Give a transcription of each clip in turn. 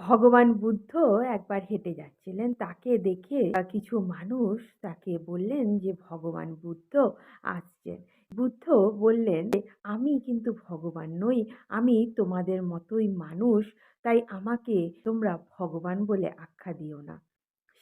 ভগবান বুদ্ধ একবার হেঁটে যাচ্ছিলেন। তাকে দেখে কিছু মানুষ তাকে বললেন যে, ভগবান বুদ্ধ আসছেন। বুদ্ধ বললেন আমি কিন্তু ভগবান নই, আমি তোমাদের মতোই মানুষ, তাই আমাকে তোমরা ভগবান বলে আখ্যা দিও না।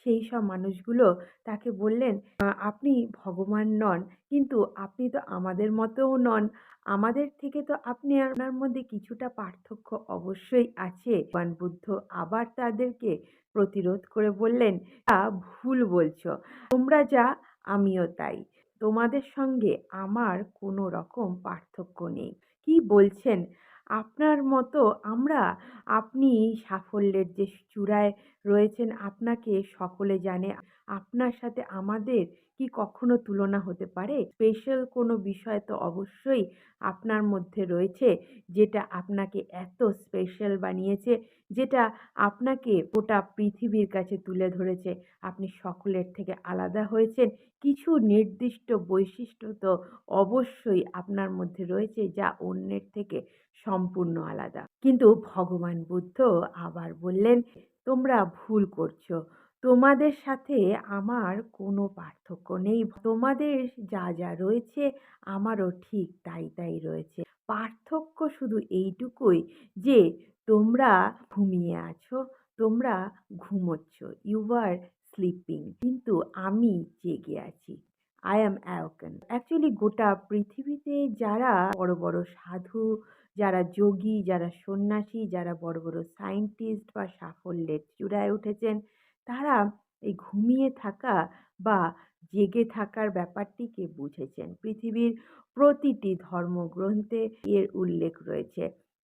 সেই সব মানুষগুলো তাকে বললেন আপনি ভগবান নন, কিন্তু আপনি তো আমাদের মতোও নন। আমাদের থেকে তো আপনি আপনার মধ্যে কিছুটা পার্থক্য অবশ্যই আছে। ভগবান বুদ্ধ আবার তাদেরকে প্রতিরোধ করে বললেন, "তা ভুল বলছো। তোমরা যা, আমিও তাই। তোমাদের সঙ্গে আমার কোনো রকম পার্থক্য নেই। কি বলছেন? আপনার মতো আমরা, আপনি সাফল্যের যে চূড়ায় রয়েছেন আপনাকে সকলে জানে। আপনার সাথে আমাদের কি কখনো তুলনা হতে পারে? স্পেশাল কোনো বিষয় তো অবশ্যই আপনার মধ্যে রয়েছে, যেটা আপনাকে এত স্পেশাল বানিয়েছে, যেটা আপনাকে গোটা পৃথিবীর কাছে তুলে ধরেছে। আপনি সকলের থেকে আলাদা হয়েছেন। কিছু নির্দিষ্ট বৈশিষ্ট্য তো অবশ্যই আপনার মধ্যে রয়েছে, যা অন্যের থেকে সম্পূর্ণ আলাদা। কিন্তু ভগবান বুদ্ধ আবার বললেন তোমরা ভুল করছ। তোমাদের সাথে আমার কোনো পার্থক্য নেই। তোমাদের যা যা রয়েছে আমারও ঠিক তাই তাই রয়েছে। পার্থক্য শুধু এইটুকুই যে তোমরা ঘুমিয়ে আছো, তোমরা ঘুমোচ্ছ। ইউ আর স্লিপিং কিন্তু আমি জেগে আছি। আই অ্যাম অ্যাওকেন অ্যাকচুয়ালি গোটা পৃথিবীতে যারা বড় বড় সাধু যারা যোগী, যারা সন্ন্যাসী, যারা বড় বড় সায়েন্টিস্ট বা সাফল্যের চূড়ায় উঠেছেন, তারা এই ঘুমিয়ে থাকা বা জেগে থাকার ব্যাপারটিকে বুঝেছেন। পৃথিবীর প্রতিটি ধর্মগ্রন্থে এর উল্লেখ রয়েছে।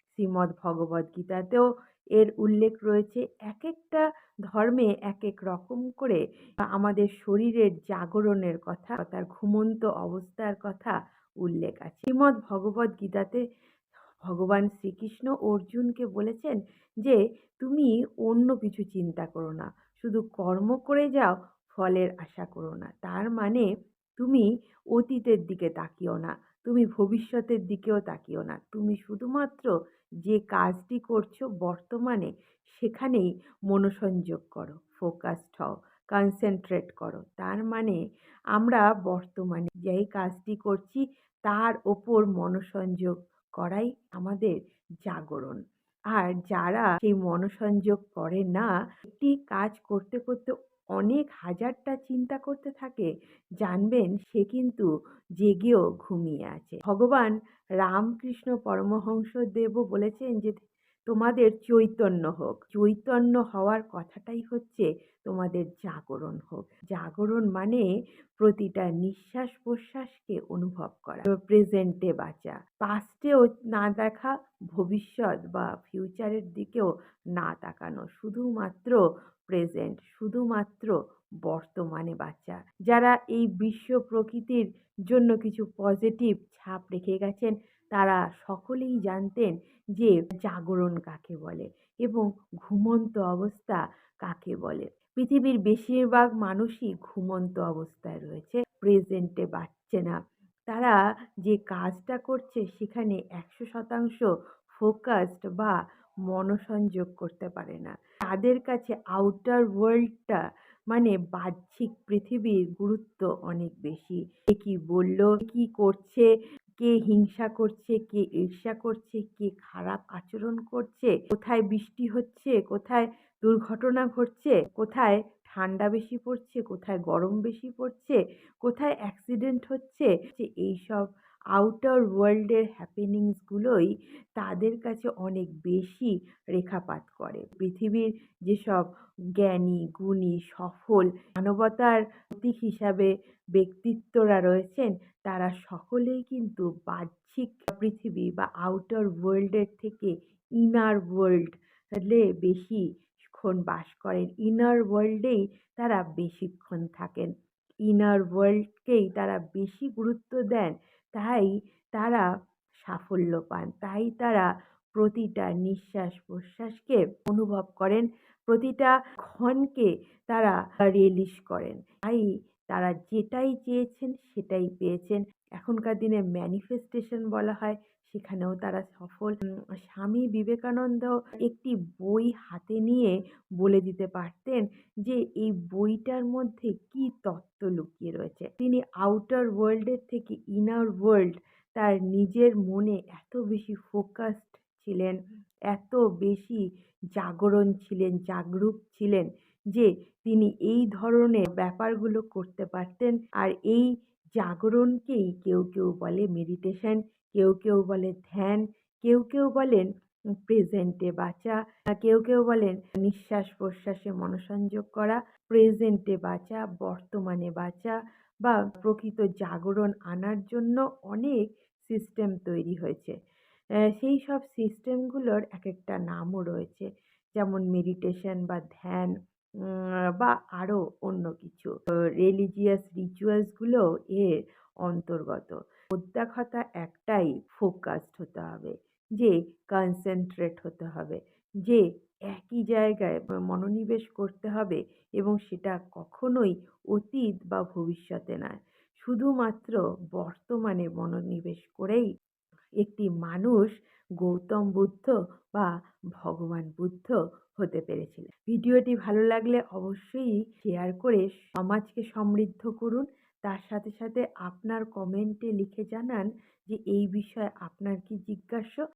শ্রীমদ্ ভগবদ গীতাতেও এর উল্লেখ রয়েছে। এক একটা ধর্মে এক এক রকম করে আমাদের শরীরের জাগরণের কথা, তার ঘুমন্ত অবস্থার কথা উল্লেখ আছে। শ্রীমদ্ ভগবদ গীতাতে ভগবান শ্রীকৃষ্ণ অর্জুনকে বলেছেন যে, তুমি অন্য কিছু চিন্তা করো না। শুধু কর্ম করে যাও, ফলের আশা করো না। তার মানে তুমি অতীতের দিকে তাকিও না। তুমি ভবিষ্যতের দিকেও তাকিও না। তুমি শুধুমাত্র যে কাজটি করছ বর্তমানে, সেখানেই মনোসংযোগ করো ফোকাসড হও কনসেন্ট্রেট করো। তার মানে আমরা বর্তমানে যেই কাজটি করছি, তার ওপর মনোসংযোগ করাই আমাদের জাগরণ। আর যারা সেই মনোসংযোগ করে না, একটি কাজ করতে করতে অনেক হাজারটা চিন্তা করতে থাকে, জানবেন সে কিন্তু জেগেও ঘুমিয়ে আছে। ভগবান রামকৃষ্ণ পরমহংস দেবও বলেছেন যে তোমাদের চৈতন্য হোক, চৈতন্য হওয়ার কথাটাই হচ্ছে তোমাদের জাগরণ হোক। জাগরণ মানে প্রতিটা নিঃশ্বাস প্রশ্বাসকে অনুভব করা, প্রেজেন্টে বাঁচা। পাস্টেও না দেখা, ভবিষ্যৎ বা ফিউচারের দিকেও না তাকানো, শুধুমাত্র প্রেজেন্ট শুধুমাত্র বর্তমানে বাঁচা। যারা এই বিশ্ব প্রকৃতির জন্য কিছু পজিটিভ ছাপ রেখে গেছেন তারা সকলেই জানতেন যে জাগরণ কাকে বলে এবং ঘুমন্ত অবস্থা কাকে বলে। পৃথিবীর বেশিরভাগ মানুষই ঘুমন্ত অবস্থায় রয়েছে প্রেজেন্টে বাঁচছে না। তারা যে কাজটা করছে সেখানে একশো শতাংশ ফোকাসড বা মনোসংযোগ করতে পারে না। তাদের কাছে আউটার ওয়ার্ল্ডটা মানে বাহ্যিক পৃথিবীর গুরুত্ব অনেক বেশি। কি বলল কি করছে? কে হিংসা করছে, কে ঈর্ষা করছে, কে খারাপ আচরণ করছে, কোথায় বৃষ্টি হচ্ছে, কোথায় দুর্ঘটনা ঘটছে, কোথায় ঠান্ডা বেশি পড়ছে, কোথায় গরম বেশি পড়ছে, কোথায় অ্যাক্সিডেন্ট হচ্ছে এইসব আউটার ওয়ার্ল্ডের হ্যাপেনিংসগুলোই তাদের কাছে অনেক বেশি রেখাপাত করে। পৃথিবীর যেসব জ্ঞানী, গুণী, সফল মানবতার প্রতীক হিসাবে ব্যক্তিত্বরা রয়েছেন, তারা সকলেই কিন্তু বাহ্যিক পৃথিবী বা আউটার ওয়ার্ল্ডের থেকে ইনার ওয়ার্ল্ড বেশি ক্ষণ বাস করেন। ইনার ওয়ার্ল্ডেই তারা বেশিক্ষণ থাকেন। ইনার ওয়ার্ল্ডকেই তারা বেশি গুরুত্ব দেন তাই তারা সাফল্য পান। তাই তারা প্রতিটা নিঃশ্বাস প্রশ্বাসকে অনুভব করেন, প্রতিটা ক্ষণকে তারা রিলিশ করেন। তাই তারা যেটাই চেয়েছেন সেটাই পেয়েছেন। এখনকার দিনে ম্যানিফেস্টেশন বলা হয় সেখানেও তারা সফল। স্বামী বিবেকানন্দ একটি বই হাতে নিয়ে বলে দিতে পারতেন যে, এই বইটার মধ্যে কি তত্ত্ব লুকিয়ে রয়েছে। তিনি আউটার ওয়ার্ল্ডের থেকে ইনার ওয়ার্ল্ড তার নিজের মনে এত বেশি ফোকাসড ছিলেন, এত বেশি জাগরণ ছিলেন, জাগরুক ছিলেন যে, তিনি এই ধরনের ব্যাপারগুলো করতে পারতেন। আর এই জাগরণকেই কেউ কেউ বলে মেডিটেশন কেউ কেউ বলে ধ্যান, কেউ কেউ বলেন প্রেজেন্টে বাঁচা, কেউ কেউ বলেন নিঃশ্বাস প্রশ্বাসে মনসংযোগ করা প্রেজেন্টে বাঁচা, বর্তমানে বাঁচা বা প্রকৃত জাগরণ আনার জন্য অনেক সিস্টেম তৈরি হয়েছে। সেই সব সিস্টেমগুলোর এক একটা নামও রয়েছে, যেমন মেডিটেশন বা ধ্যান বা আরও অন্য কিছু। রিলিজিয়াস রিচুয়ালসগুলো এর অন্তর্গত। মোদ্দা কথা একটাই ফোকাসড হতে হবে, যে কনসেন্ট্রেট হতে হবে, যে একই জায়গায় মনোনিবেশ করতে হবে এবং সেটা কখনোই অতীত বা ভবিষ্যতে নয়। শুধুমাত্র বর্তমানে মনোনিবেশ করেই একটি মানুষ গৌতম বুদ্ধ বা ভগবান বুদ্ধ হতে পেরেছিলেন। ভিডিওটি ভালো লাগলে অবশ্যই শেয়ার করে সমাজকে সমৃদ্ধ করুন। তার সাথে সাথে আপনার কমেন্টে লিখে জানান যে এই বিষয়ে আপনার কী জিজ্ঞাসা?